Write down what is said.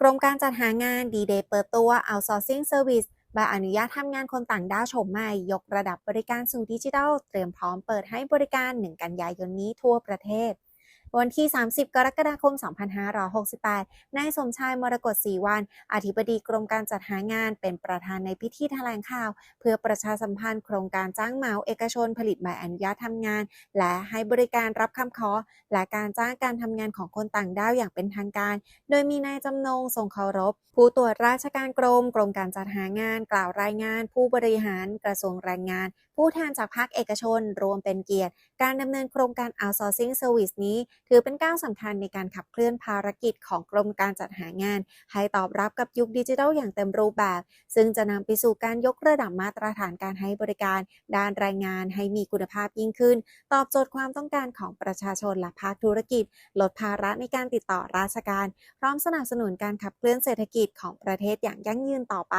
กรมการจัดหางานดีเดย์เปิดตัว Outsourcing Service ใบอนุญาตทำงานคนต่างด้าวโฉมใหม่ ยกระดับบริการสู่ดิจิทัล เตรียมพร้อมเปิดให้บริการ 1 กันยายนนี้ทั่วประเทศ วันที่ 30 กรกฎาคม 2568 นายสมชายมรกตศรีวัน อธิบดีกรมการจัดหางานเป็นประธานในพิธีแถลงข่าว เพื่อประชาสัมพันธ์โครงการจ้างเหมาเอกชนผลิตใบอนุญาตทำงาน และให้บริการรับคำขอ และการจ้างการทำงานของคนต่างด้าวอย่างเป็นทางการ โดยมีนายจำนงทรงเคารพ ผู้ตรวจราชการกรม กรมการจัดหางาน กล่าวรายงาน ผู้บริหารกระทรวงแรงงาน ผู้แทนจากภาคเอกชน รวมเป็นเกียรติ การดำเนินโครงการ outsourcing service นี้ถือเป็นก้าวสำคัญในการขับเคลื่อนภารกิจของกรมการจัดหางาน ให้ตอบรับกับยุคดิจิทัลอย่างเต็มรูปแบบ ซึ่งจะนำไปสู่การยกระดับมาตรฐานการให้บริการ ด้านแรงงานให้มีคุณภาพยิ่งขึ้น ตอบโจทย์ความต้องการของประชาชนและภาคธุรกิจ ลดภาระในการติดต่อราชการ พร้อมสนับสนุนการขับเคลื่อนเศรษฐกิจของประเทศอย่างยั่งยืนต่อไป